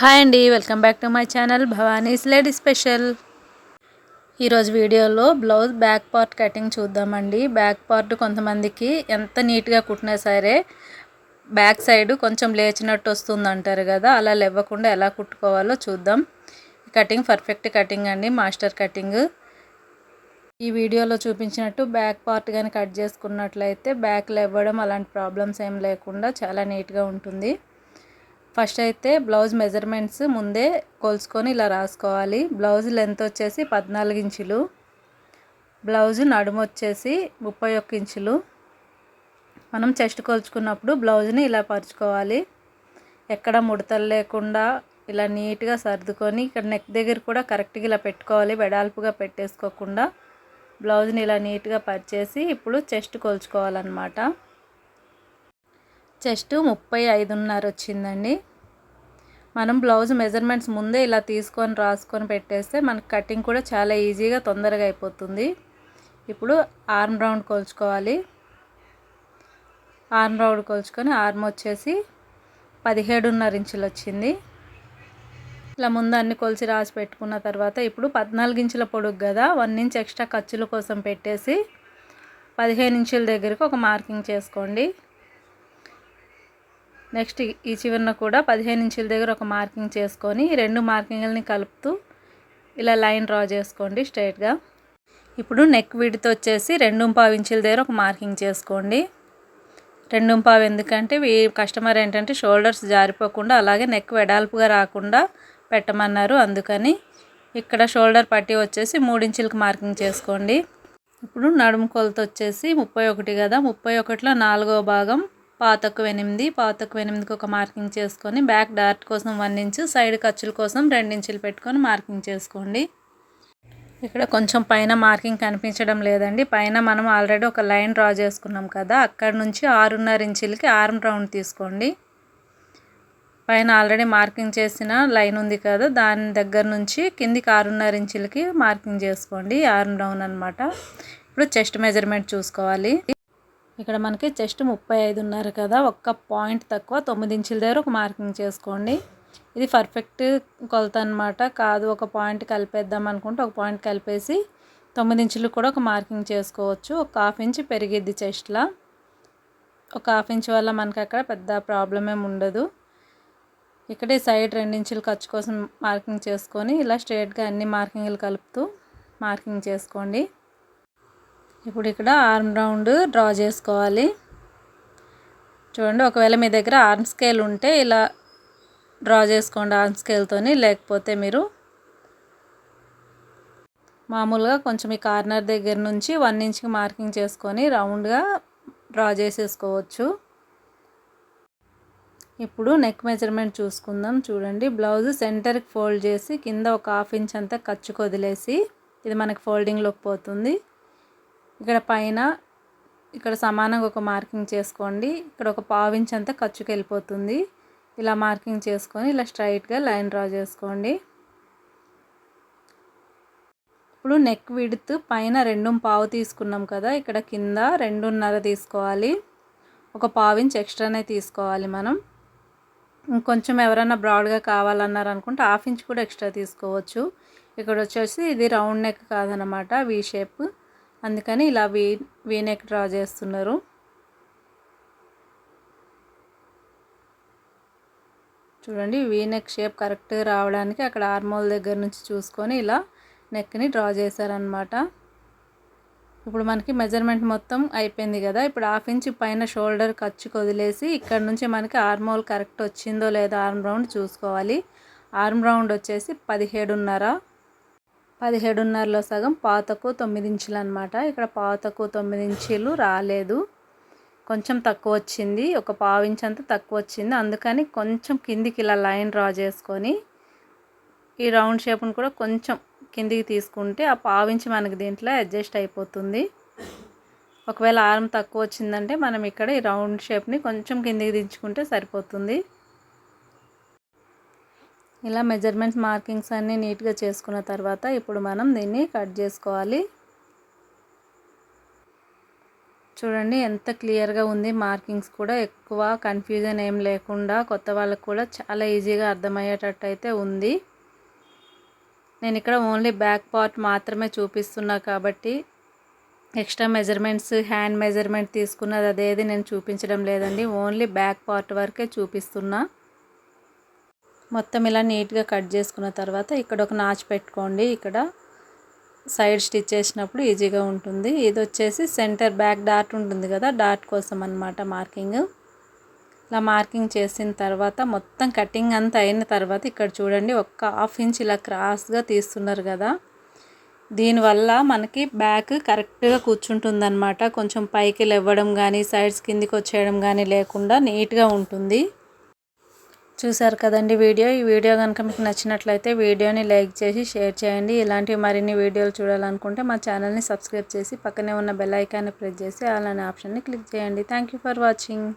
Hi అండి welcome back to my channel Bhavani's lady special. ఈరోజు వీడియోలో బ్లౌజ్ బ్యాక్ పార్ట్ కటింగ్ చూద్దామండి. Back part కొంతమందికి ఎంత నీట్గా కుట్టినా సరే బ్యాక్ సైడ్ కొంచెం లేచినట్టు వస్తుంది అంటారు కదా అలా లేవ్వకుండా ఎలా కుట్టుకోవాలో చూద్దాం. కటింగ్ పర్ఫెక్ట్ కటింగ్ అండి మాస్టర్ కటింగ్. ఈ వీడియోలో చూపించినట్టు బ్యాక్ పార్ట్ కానీ కట్ చేసుకున్నట్లయితే బ్యాక్ లేవ్వడం అలాంటి ప్రాబ్లమ్స్ ఏం లేకుండా చాలా నీట్గా ఉంటుంది. ఫస్ట్ అయితే బ్లౌజ్ మెజర్మెంట్స్ ముందే కొలుసుకొని ఇలా రాసుకోవాలి. బ్లౌజ్ లెంత్ వచ్చేసి పద్నాలుగు ఇంచులు. బ్లౌజ్ నడుము వచ్చేసి ముప్పై ఒక్క ఇంచులు. మనం చెస్ట్ కొలుచుకున్నప్పుడు బ్లౌజ్ని ఇలా పరుచుకోవాలి. ఎక్కడ ముడతలు లేకుండా ఇలా నీట్గా సర్దుకొని ఇక్కడ నెక్ దగ్గర కూడా కరెక్ట్గా ఇలా పెట్టుకోవాలి. వెడాల్పుగా పెట్టేసుకోకుండా బ్లౌజ్ని ఇలా నీట్గా పరిచేసి ఇప్పుడు చెస్ట్ కొలుచుకోవాలన్నమాట. చెస్ట్ ముప్పై ఐదున్నర వచ్చిందండి. మనం బ్లౌజ్ మెజర్మెంట్స్ ముందే ఇలా తీసుకొని రాసుకొని పెట్టేస్తే మనకి కటింగ్ కూడా చాలా ఈజీగా తొందరగా అయిపోతుంది. ఇప్పుడు ఆర్మ్ రౌండ్ కొలుచుకోవాలి. ఆర్మ్ రౌండ్ కొలుచుకొని ఆర్మ్ వచ్చేసి పదిహేడున్నర ఇంచులు వచ్చింది. ఇలా ముందు అన్ని కొలిచి రాసి పెట్టుకున్న తర్వాత ఇప్పుడు పద్నాలుగు ఇంచుల పొడుగు కదా వన్ ఇంచ్ ఎక్స్ట్రా ఖర్చుల కోసం పెట్టేసి పదిహేను ఇంచుల దగ్గరకు ఒక మార్కింగ్ చేసుకోండి. నెక్స్ట్ ఈ చివరిన కూడా పదిహేను ఇంచుల దగ్గర ఒక మార్కింగ్ చేసుకొని రెండు మార్కింగ్లని కలుపుతూ ఇలా లైన్ డ్రా చేసుకోండి స్ట్రైట్గా. ఇప్పుడు నెక్ విడితో వచ్చేసి రెండు పావు ఇంచుల దగ్గర ఒక మార్కింగ్ చేసుకోండి. రెండు పావు ఎందుకంటే ఈ కస్టమర్ ఏంటంటే షోల్డర్స్ జారిపోకుండా అలాగే నెక్ వెడాల్పుగా రాకుండా పెట్టమన్నారు అందుకని ఇక్కడ షోల్డర్ పట్టి వచ్చేసి మూడించులకు మార్కింగ్ చేసుకోండి. ఇప్పుడు నడుము కొలత వచ్చేసి ముప్పై ఒకటి కదా ముప్పై ఒకటిలో నాలుగో భాగం పాతకు ఎనిమిది పాతకు ఎనిమిదికి ఒక మార్కింగ్ చేసుకొని బ్యాక్ డార్ట్ కోసం వన్ ఇంచు సైడ్ ఖర్చుల కోసం ఇంచులు పెట్టుకొని మార్కింగ్ చేసుకోండి. ఇక్కడ కొంచెం పైన మార్కింగ్ కనిపించడం లేదండి. పైన మనం ఆల్రెడీ ఒక లైన్ డ్రా చేసుకున్నాం కదా అక్కడ నుంచి ఆరున్నర ఇంచులకి ఆర్మ్ రౌండ్ తీసుకోండి. పైన ఆల్రెడీ మార్కింగ్ చేసిన లైన్ ఉంది కదా దాని దగ్గర నుంచి కిందికి ఆరున్నర ఇంచులకి మార్కింగ్ చేసుకోండి ఆర్మ్ రౌండ్ అనమాట ఇప్పుడు చెస్ట్ మెజర్మెంట్ చూసుకోవాలి. ఇక్కడ మనకి జస్ట్ ముప్పై ఐదు ఉన్నారు కదా ఒక్క పాయింట్ తక్కువ తొమ్మిది ఇంచుల దగ్గర ఒక మార్కింగ్ చేసుకోండి. ఇది పర్ఫెక్ట్ కొలత అనమాట కాదు ఒక పాయింట్ కలిపేద్దాం అనుకుంటే ఒక పాయింట్ కలిపేసి తొమ్మిది ఇంచులు కూడా ఒక మార్కింగ్ చేసుకోవచ్చు. ఒక హాఫ్ ఇంచ్ పెరిగిద్ది చెస్ట్లో. ఒక హాఫ్ ఇంచ్ వల్ల మనకి అక్కడ పెద్ద ప్రాబ్లం ఏమి ఉండదు. ఇక్కడే సైడ్ రెండించులు ఖర్చు కోసం మార్కింగ్ చేసుకొని ఇలా స్ట్రేట్గా అన్ని మార్కింగ్లు కలుపుతూ మార్కింగ్ చేసుకోండి. ఇప్పుడు ఇక్కడ ఆర్మ్ రౌండ్ డ్రా చేసుకోవాలి. చూడండి ఒకవేళ మీ దగ్గర ఆర్మ్ స్కేల్ ఉంటే ఇలా డ్రా చేసుకోండి ఆర్మ్ స్కేల్తోని లేకపోతే మీరు మామూలుగా కొంచెం ఈ కార్నర్ దగ్గర నుంచి వన్ ఇంచ్కి మార్కింగ్ చేసుకొని రౌండ్గా డ్రా చేసేసుకోవచ్చు. ఇప్పుడు నెక్ మెజర్మెంట్ చూసుకుందాం. చూడండి బ్లౌజ్ సెంటర్కి ఫోల్డ్ చేసి కింద ఒక హాఫ్ ఇంచ్ అంతా ఖర్చుకు వదిలేసి ఇది మనకి ఫోల్డింగ్లోకి పోతుంది. ఇక్కడ పైన ఇక్కడ సమానంగా ఒక మార్కింగ్ చేసుకోండి. ఇక్కడ ఒక పావించ్ అంతా ఖర్చుకి వెళ్ళిపోతుంది ఇలా మార్కింగ్ చేసుకొని ఇలా స్ట్రైట్గా లైన్ డ్రా చేసుకోండి. ఇప్పుడు నెక్ విడుత్ పైన రెండు పావు తీసుకున్నాం కదా ఇక్కడ కింద రెండున్నర తీసుకోవాలి. ఒక పావించ్ ఎక్స్ట్రానే తీసుకోవాలి మనం. ఇంకొంచెం ఎవరైనా బ్రాడ్గా కావాలన్నారు అనుకుంటే హాఫ్ ఇంచ్ కూడా ఎక్స్ట్రా తీసుకోవచ్చు. ఇక్కడ వచ్చేసి ఇది రౌండ్ నెక్ కాదనమాట వీ షేప్. అందుకని ఇలా వీ వీనెక్ డ్రా చేస్తున్నారు. చూడండి వీనెక్ షేప్ కరెక్ట్గా రావడానికి అక్కడ ఆర్మోల్ దగ్గర నుంచి చూసుకొని ఇలా నెక్ని డ్రా చేశారనమాట ఇప్పుడు మనకి మెజర్మెంట్ మొత్తం అయిపోయింది కదా ఇప్పుడు హాఫ్ ఇంచ్ పైన షోల్డర్ ఖర్చుకు వదిలేసి ఇక్కడ నుంచి మనకి ఆర్మోల్ కరెక్ట్ వచ్చిందో లేదో ఆర్మ్ రౌండ్ చూసుకోవాలి. ఆర్మ్ రౌండ్ వచ్చేసి పదిహేడున్నర. పదిహేడున్నరలో సగం పాతకు తొమ్మిది ఇంచులు అనమాట ఇక్కడ పాతకు తొమ్మిది ఇంచులు రాలేదు. కొంచెం తక్కువ వచ్చింది ఒక పావు అంత తక్కువ వచ్చింది అందుకని కొంచెం కిందికి ఇలా లైన్ డ్రా చేసుకొని ఈ రౌండ్ షేప్ని కూడా కొంచెం కిందికి తీసుకుంటే ఆ పావించి మనకి దీంట్లో అడ్జస్ట్ అయిపోతుంది. ఒకవేళ ఆరం తక్కువ వచ్చిందంటే మనం ఇక్కడ ఈ రౌండ్ షేప్ని కొంచెం కిందికి దించుకుంటే సరిపోతుంది. ఇలా మెజర్మెంట్స్ మార్కింగ్స్ అన్నీ నీట్గా చేసుకున్న తర్వాత ఇప్పుడు మనం దీన్ని కట్ చేసుకోవాలి. చూడండి ఎంత క్లియర్గా ఉంది మార్కింగ్స్ కూడా. ఎక్కువ కన్ఫ్యూజన్ ఏం లేకుండా కొత్త వాళ్ళకు కూడా చాలా ఈజీగా అర్థమయ్యేటట్టు అయితే ఉంది. నేను ఇక్కడ ఓన్లీ బ్యాక్ పార్ట్ మాత్రమే చూపిస్తున్నా కాబట్టి ఎక్స్ట్రా మెజర్మెంట్స్ హ్యాండ్ మెజర్మెంట్ తీసుకున్నది అదేది నేను చూపించడం లేదండి. ఓన్లీ బ్యాక్ పార్ట్ వరకే చూపిస్తున్నా. మొత్తం ఇలా నీట్గా కట్ చేసుకున్న తర్వాత ఇక్కడ ఒక నాచ్ పెట్టుకోండి. ఇక్కడ సైడ్ స్టిచ్ చేసినప్పుడు ఈజీగా ఉంటుంది. ఇది వచ్చేసి సెంటర్ బ్యాక్ డాట్ ఉంటుంది కదా డాట్ కోసం అనమాట మార్కింగ్. ఇలా మార్కింగ్ చేసిన తర్వాత మొత్తం కటింగ్ అంతా అయిన తర్వాత ఇక్కడ చూడండి ఒక్క హాఫ్ ఇంచ్ ఇలా క్రాస్గా తీస్తున్నారు కదా. దీనివల్ల మనకి బ్యాక్ కరెక్ట్గా కూర్చుంటుందన్నమాట. కొంచెం పైకి లేవ్వడం కానీ సైడ్స్ కిందికి వచ్చేయడం కానీ లేకుండా నీట్గా ఉంటుంది. చూసారు కదండి వీడియో. ఈ వీడియో కనుక మీకు నచ్చినట్లయితే వీడియోని లైక్ చేసి షేర్ చేయండి. ఇలాంటి మరిన్ని వీడియోలు చూడాలనుకుంటే మా ఛానల్ని సబ్స్క్రైబ్ చేసి పక్కనే ఉన్న బెల్ ఐకాన్ని ప్రెస్ చేసి అలానే ఆప్షన్ని క్లిక్ చేయండి. Thank for watching.